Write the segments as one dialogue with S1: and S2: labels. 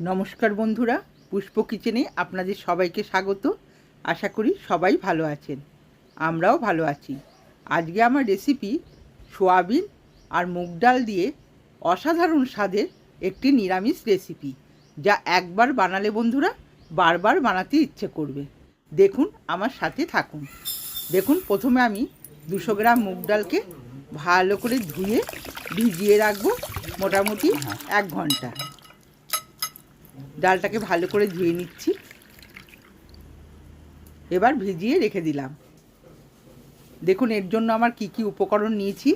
S1: নমস্কার বন্ধুরা, পুষ্প কিচেনে আপনাদের সবাইকে স্বাগত। আশা করি সবাই ভালো আছেন। আমরাও ভালো আছি। আজকে আমার রেসিপি সোয়াবিন আর মুগ ডাল দিয়ে অসাধারণ স্বাদের একটি নিরামিষ রেসিপি যা একবার বানালে বন্ধুরা, বারবার বানাতে ইচ্ছে করবে। দেখুন, আমার সাথে থাকুন। দেখুন, প্রথমে আমি দুশো গ্রাম মুগ ডালকে ভালো করে ধুয়ে ভিজিয়ে রাখব মোটামুটি এক ঘণ্টা। ডালটাকে ভালো করে ধুয়ে নিচ্ছি। এবার ভিজিয়ে রেখে দিলাম। দেখুন, এর জন্য আমার কি কি উপকরণ নিয়েছি।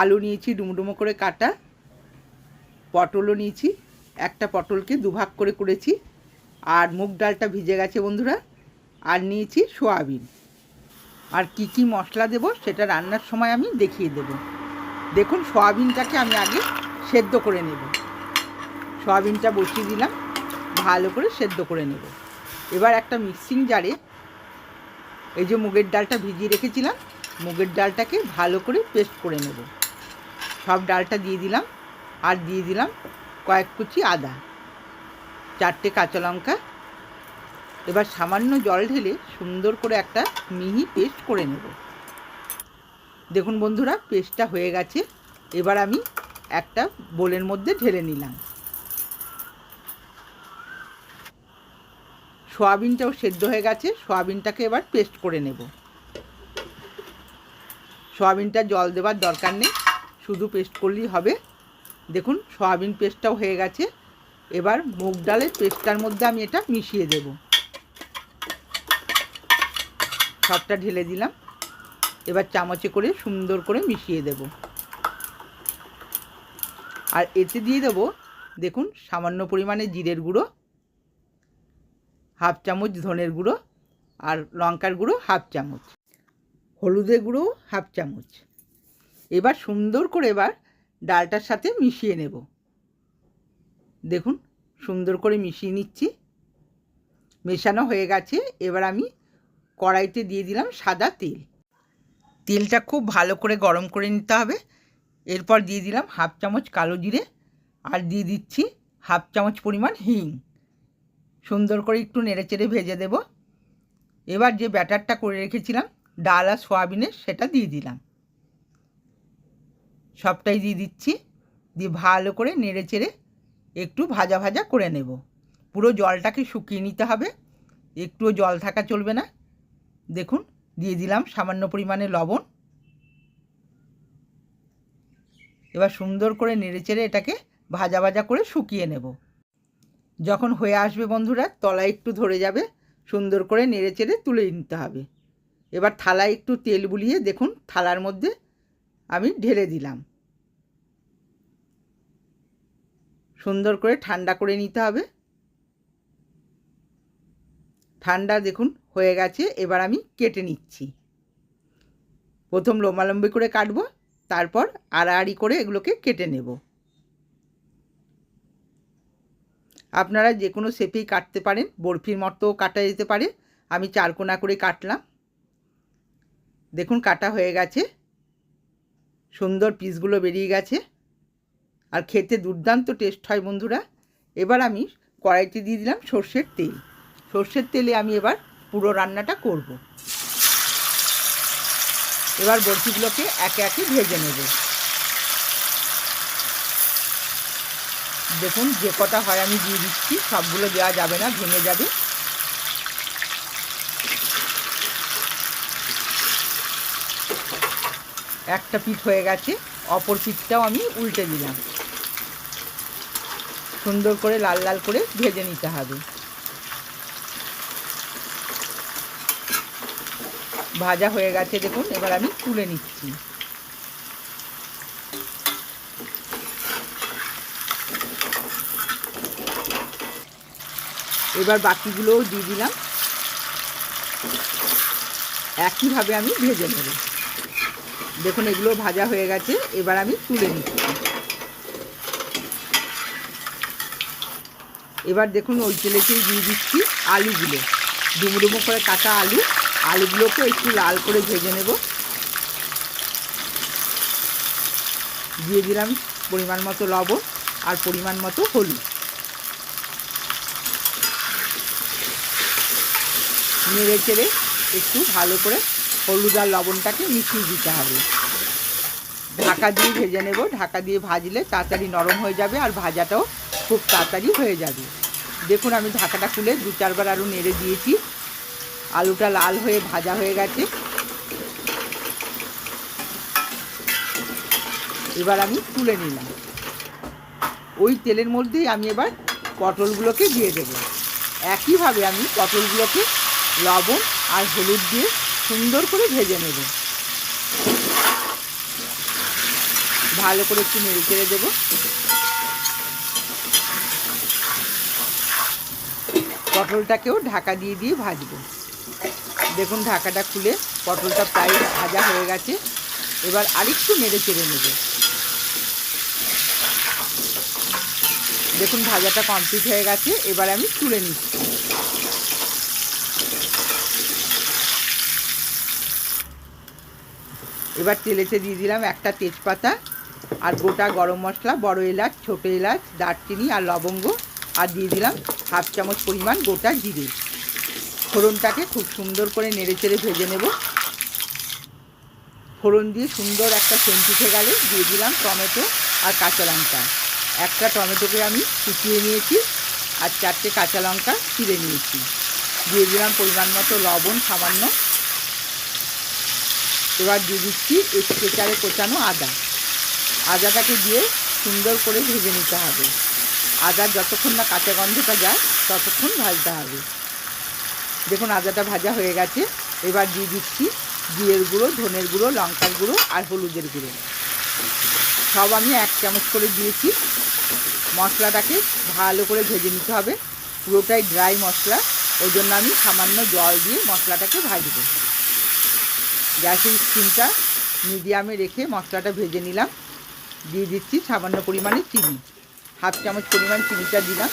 S1: আলু নিয়েছি, ডুমডুমো করে কাটা। পটলও নিয়েছি, একটা পটলকে দুভাগ করে করেছি আর মুগ ডালটা ভিজে গেছে বন্ধুরা। আর নিয়েছি সোয়াবিন। আর কি কি মশলা দেব সেটা রান্নার সময় আমি দেখিয়ে দেব। দেখুন, সোয়াবিনটাকে আমি আগে সেদ্ধ করে নেব। সয়াবিনটা বসিয়ে দিলাম, ভালো করে সেদ্ধ করে নেব। এবার একটা মিক্সিং জারে এই যে মুগের ডালটা ভিজিয়ে রেখেছিলাম, মুগের ডালটাকে ভালো করে পেস্ট করে নেব। সব ডালটা দিয়ে দিলাম, আর দিয়ে দিলাম কয়েক কুচি আদা, চারটে কাঁচা লঙ্কা। এবার সামান্য জল ঢেলে সুন্দর করে একটা মিহি পেস্ট করে নেব। দেখুন বন্ধুরা, পেস্টটা হয়ে গেছে। এবার আমি একটা বোলের মধ্যে ঢেলে নিলাম। সোয়াবিনটাও সেদ্ধ হয়ে গেছে, সোয়াবিনটাকে এবার পেস্ট করে নেব। সোয়াবিনটা জল দেওয়ার দরকার নেই, শুধু পেস্ট করলেই হবে। দেখুন, সোয়াবিন পেস্টটাও হয়ে গেছে। এবার মুগ ডালের পেস্টটার মধ্যে আমি এটা মিশিয়ে দেব। সবটা ঢেলে দিলাম। এবার চামচে করে সুন্দর করে মিশিয়ে দেব। আর এতে দিয়ে দেবো, দেখুন, সামান্য পরিমাণে জিরের গুঁড়ো। হাফ চামচ ধনের গুঁড়ো আর লঙ্কার গুঁড়ো হাফ চামচ। হলুদের গুঁড়ো হাফ চামচ। এবার সুন্দর করে এবার ডালটার সাথে মিশিয়ে নেব। দেখুন, সুন্দর করে মিশিয়ে নিচ্ছি। মেশানো হয়ে গেছে। এবার আমি কড়াইতে দিয়ে দিলাম সাদা তেল। তেলটা খুব ভালো করে গরম করে নিতে হবে। এরপর দিয়ে দিলাম হাফ চামচ কালো জিরে আর দিয়ে দিচ্ছি হাফ চামচ পরিমাণ হিং। সুন্দর করে একটু নেড়েচেড়ে ভেজে দেব। এবার যে ব্যাটারটা করে রেখেছিলাম, ডাল আর সোয়াবিনের, সেটা দিয়ে দিলাম। সবটাই দিয়ে দিচ্ছি। দিয়ে ভালো করে নেড়েচেড়ে একটু ভাজা ভাজা করে নেব। পুরো জলটাকে শুকিয়ে নিতে হবে। একটুও জল থাকা চলবে না। দেখুন, দিয়ে দিলাম সামান্য পরিমাণে লবণ। এবার সুন্দর করে নেড়েচেড়ে এটাকে ভাজা ভাজা করে শুকিয়ে নেব। যখন হয়ে আসবে বন্ধুরা তলায় একটু ধরে যাবে, সুন্দর করে নেড়ে চেড়ে তুলে নিতে হবে। এবার থালায় একটু তেল বুলিয়ে দেখুন, থালার মধ্যে আমি ঢেলে দিলাম। সুন্দর করে ঠান্ডা করে নিতে হবে। ঠান্ডা দেখুন, হয়ে গেছে, এবার আমি কেটে নিচ্ছি। প্রথম লম্বালম্বি করে কাটবো, তারপর আড়াআড়ি করে এগুলোকে কেটে নেব। আপনারা যে কোনো শেপেই কাটতে পারেন, বরফির মতো কাটা যেতে পারে। আমি চারকোনা করে কাটলাম। দেখুন, কাটা হয়ে গেছে। সুন্দর পিসগুলো বেরিয়ে গেছে। আর খেতে দুর্দান্ত টেস্ট হয় বন্ধুরা। এবার আমি কড়াইতে দিয়ে দিলাম সর্ষের তেল। সর্ষের তেলে আমি এবার পুরো রান্নাটা করব। এবার বরফিগুলোকে একে একে ভেজে নেব। দেখুন, যে কটা হয় আমি দিয়ে দিচ্ছি, সবগুলো দেওয়া যাবে না, ভেঙে যাবে। একটা পিঠ হয়ে গেছে, অপর পিঠটাও আমি উল্টে দিলাম। সুন্দর করে লাল লাল করে ভেজে নিতে হবে। ভাজা হয়ে গেছে, দেখুন, এবার আমি তুলে নিচ্ছি। এবার বাকিগুলোও দিয়ে দিলাম। একইভাবে আমি ভেজে নেব। দেখুন, এগুলো ভাজা হয়ে গেছে, এবার আমি তুলে নিচ্ছি। এবার দেখুন, ওই তেলেতেই দিয়ে দিচ্ছি আলুগুলো। ডুমো ডুমো করে কাটা আলু। আলুগুলোকে একটু লাল করে ভেজে নেব। দিয়ে দিলাম পরিমাণ মতো লবণ আর পরিমাণ মতো হলুদ। নেড়ে চেড়ে একটু ভালো করে হলুদ আর লবণটাকে মিশিয়ে দিতে হবে। ঢাকা দিয়ে ভেজে নেব। ঢাকা দিয়ে ভাজলে তাড়াতাড়ি নরম হয়ে যাবে আর ভাজাটাও খুব তাড়াতাড়ি হয়ে যাবে। দেখুন, আমি ঢাকাটা খুলে দু চারবার আরও নেড়ে দিয়েছি। আলুটা লাল হয়ে ভাজা হয়ে গেছে। এবার আমি তুলে নিলাম। ওই তেলের মধ্যেই আমি এবার পটলগুলোকে দিয়ে দেব। একইভাবে আমি পটলগুলোকে লবণ আর হলুদ দিয়ে সুন্দর করে ভেজে নেব। ভালো করে একটু নেড়ে চেড়ে দেবো। পটলটাকেও ঢাকা দিয়ে দিয়ে ভাজবো। দেখুন, ঢাকাটা খুলে পটলটা প্রায় ভাজা হয়ে গেছে। এবার আরেকটু নেড়ে চেড়ে নেব। দেখুন, ভাজাটা কমপ্লিট হয়ে গেছে। এবার আমি তুলে নিচ্ছি। এবার তেলেতে দিয়ে দিলাম একটা তেজপাতা আর গোটা গরম মশলা, বড় এলাচ, ছোটো এলাচ, দারচিনি আর লবঙ্গ। আর দিয়ে দিলাম হাফ চামচ পরিমাণ গোটা জিরে। ফোড়নটাকে খুব সুন্দর করে নেড়ে চেড়ে ভেজে নেব। ফোড়ন দিয়ে সুন্দর একটা সেন্ট উঠে গেলে দিয়ে দিলাম টমেটো আর কাঁচা লঙ্কা। একটা টমেটোকে আমি কুচিয়ে নিয়েছি আর চারটে কাঁচা লঙ্কা চিড়ে নিয়েছি। দিয়ে দিলাম পরিমাণ মতো লবণ সামান্য। এবার দিয়ে দিচ্ছি স্ট্রেচারে কোচানো আদা। আদাটাকে দিয়ে সুন্দর করে ভেজে নিতে হবে। আদার যতক্ষণ না কাঁচা গন্ধটা যায়, ততক্ষণ ভাজতে হবে। দেখুন, আদাটা ভাজা হয়ে গেছে। এবার দিয়ে দিচ্ছি জিরের গুঁড়ো, ধনের গুঁড়ো, লঙ্কার গুঁড়ো আর হলুদের গুঁড়ো। সব আমি এক চামচ করে দিয়েছি। মশলাটাকে ভালো করে ভেজে নিতে হবে। পুরোটাই ড্রাই মশলা। ওই জন্য আমি সামান্য জল দিয়ে মশলাটাকে ভাজবো। গ্যাসের স্টিমটা মিডিয়ামে রেখে মশলাটা ভেজে নিলাম। দিয়ে দিচ্ছি সামান্য পরিমাণে চিনি। হাফ চামচ পরিমাণ চিনিটা দিলাম।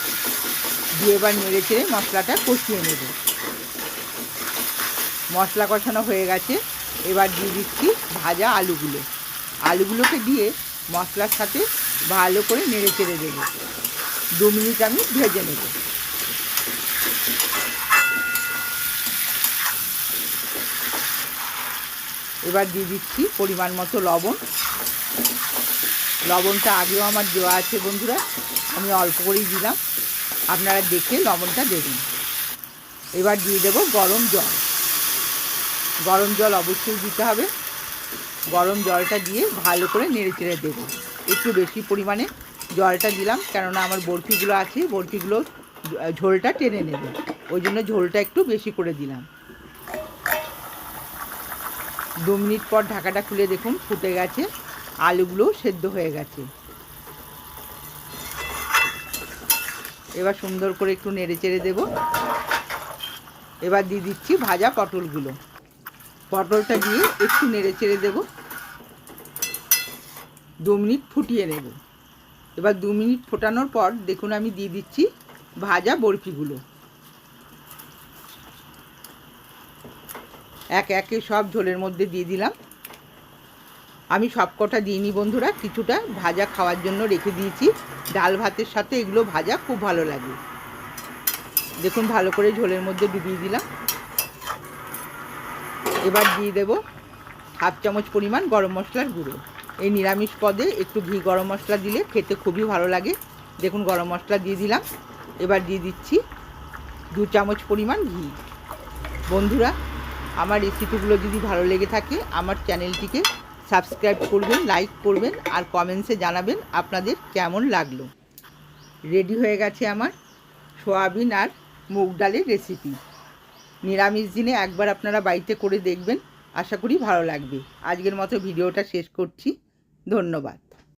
S1: দিয়ে এবার নেড়ে চেড়ে মশলাটা কষিয়ে নেব। মশলা কষানো হয়ে গেছে। এবার দিয়ে দিচ্ছি ভাজা আলুগুলো। আলুগুলোকে দিয়ে মশলার সাথে ভালো করে নেড়ে চেড়ে দেবো। দু মিনিট আমি ভেজে নেব। এবার দিয়ে দিচ্ছি পরিমাণ মতো লবণ। লবণটা আগেও আমার দেওয়া আছে বন্ধুরা, আমি অল্প করেই দিলাম। আপনারা দেখে লবণটা দেবেন। এবার দিয়ে দেব গরম জল। গরম জল অবশ্যই দিতে হবে। গরম জলটা দিয়ে ভালো করে নেড়ে চেড়ে দেবো। একটু বেশি পরিমাণে জলটা দিলাম, কেননা আমার বরফিগুলো আছে, বরফিগুলো ঝোলটা টেনে নেবে। ওই জন্য ঝোলটা একটু বেশি করে দিলাম। দু মিনিট পর ঢাকাটা খুলে দেখুন, ফুটে গেছে। আলুগুলোও সেদ্ধ হয়ে গেছে। এবার সুন্দর করে একটু নেড়ে চেড়ে দেবো। এবার দিয়ে দিচ্ছি ভাজা পটলগুলো। পটলটা দিয়ে একটু নেড়ে চেড়ে দেবো। দু মিনিট ফুটিয়ে নেব। এবার দু মিনিট ফোটানোর পর দেখুন আমি দিয়ে দিচ্ছি ভাজা বরফিগুলো। এক একে সব ঝোলের মধ্যে দিয়ে দিলাম। আমি সব কটা দিইনি বন্ধুরা, কিছুটা ভাজা খাওয়ার জন্য রেখে দিয়েছি। ডাল ভাতের সাথে এগুলো ভাজা খুব ভালো লাগে। দেখুন, ভালো করে ঝোলের মধ্যে ডুবিয়ে দিলাম। এবার দিয়ে দেব হাফ চামচ পরিমাণ গরম মশলার গুঁড়ো। এই নিরামিষ পদে একটু ঘি গরম মশলা দিলে খেতে খুবই ভালো লাগে। দেখুন, গরম মশলা দিয়ে দিলাম। এবার দিয়ে দিচ্ছি দু চামচ পরিমাণ ঘি। বন্ধুরা আমার রেসিপিগুলো যদি ভালো লেগে থাকে, আমার চ্যানেলটিকে সাবস্ক্রাইব করবেন লাইক করবেন, আর কমেন্টসে জানাবেন আপনাদের কেমন লাগল। রেডি হয়ে গেছে আমার সোয়াবিন আর মুগ ডালের রেসিপি নিরামিষ দিনে একবার আপনারা বাড়িতে করে দেখবেন, আশা করি ভালো লাগবে। আজকের মতো ভিডিওটা শেষ করছি। ধন্যবাদ।